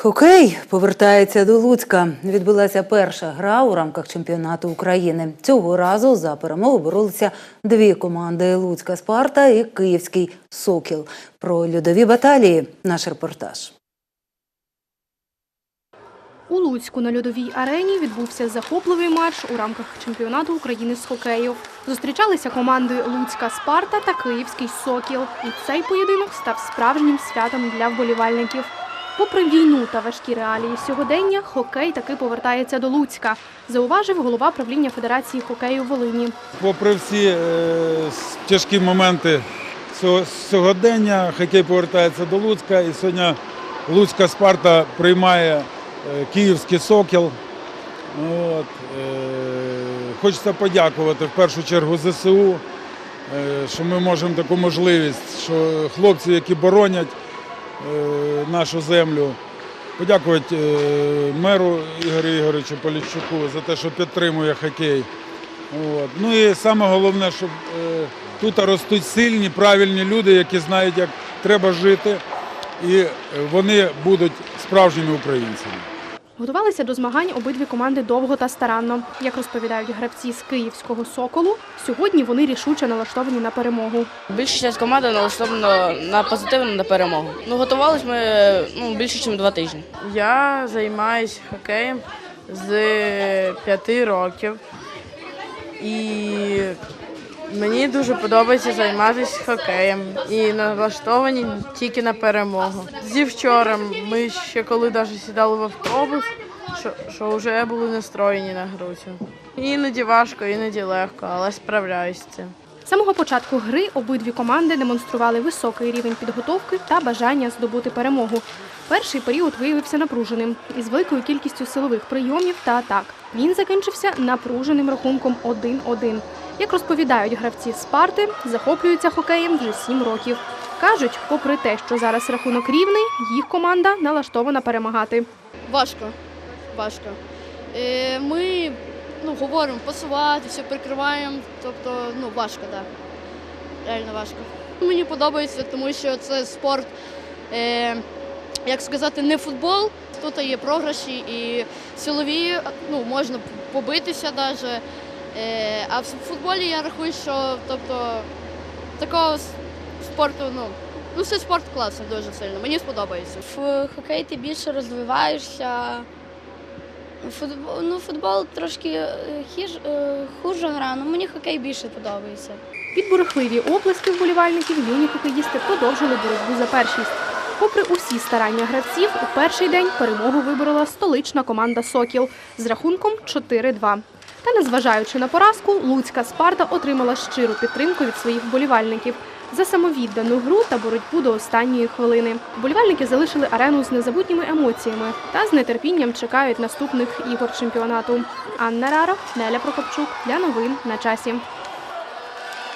Хокей повертається до Луцька. Відбулася перша гра у рамках чемпіонату України. Цього разу за перемогу боролися дві команди Луцька Спарта і Київський Сокіл. Про льодові баталії наш репортаж. У Луцьку на льодовій арені відбувся захопливий матч у рамках чемпіонату України з хокею. Зустрічалися команди Луцька Спарта та Київський Сокіл. І цей поєдинок став справжнім святом для вболівальників. Попри війну та важкі реалії сьогодення, хокей таки повертається до Луцька, зауважив голова правління Федерації хокею Волині. Попри всі е, тяжкі моменти сьо- сьогодення, хокей повертається до Луцька. І сьогодні Луцька Спарта приймає е, Київський Сокіл. От, е, хочеться подякувати в першу чергу ЗСУ, що ми можемо таку можливість, що хлопці, які боронять нашу землю, подякувати е, меру Ігорю Ігоровичу Поліщуку за те, що підтримує хокей. От. Ну і саме головне, щоб е, тут ростуть сильні, правильні люди, які знають, як треба жити, і е, вони будуть справжніми українцями. Готувалися до змагань обидві команди довго та старанно. Як розповідають гравці з київського соколу, сьогодні вони рішуче налаштовані на перемогу. Більша частина команди налаштована на позитивну на перемогу. Ну, готувалися ми ну, більше, ніж два тижні. Я займаюся хокеєм з п'яти років. І мені дуже подобається займатися хокеєм і налаштовані тільки на перемогу. Зі вчора ми ще коли навіть сідали в автобус, що, що вже були настроєні на гру. Іноді важко, іноді легко, але цим. З самого початку гри обидві команди демонстрували високий рівень підготовки та бажання здобути перемогу. Перший період виявився напруженим із великою кількістю силових прийомів та атак. Він закінчився напруженим рахунком 1-1. Як розповідають гравці Спарти, захоплюються хокеєм вже 7 років. Кажуть, попри те, що зараз рахунок рівний, їх команда налаштована перемагати. Важко. Важко. Е, Ми ну, говоримо посувати, все прикриваємо. Тобто, ну, важко. Да. Реально важко. Мені подобається, тому що це спорт, е, як сказати, не футбол. Тут є програші і силові, ну, можна побитися навіть. Е, а в футболі я рахую, що тобто, такого спорту, ну, ну це спорт класний дуже сильно. Мені сподобається. В хокей ти більше розвиваєшся. Футбол, ну, футбол трошки е, хіж, е, хуже гра, але мені хокей більше подобається. Під бурхливі оплески вболівальників юні хокеїсти продовжили боротьбу за першість. Попри усі старання гравців, у перший день перемогу виборола столична команда Сокіл з рахунком 4-2. Та незважаючи на поразку, Луцька Спарта отримала щиру підтримку від своїх вболівальників за самовіддану гру та боротьбу до останньої хвилини. Вболівальники залишили арену з незабутніми емоціями та з нетерпінням чекають наступних ігор чемпіонату. Анна Рара, Неля Прокопчук для новин на часі.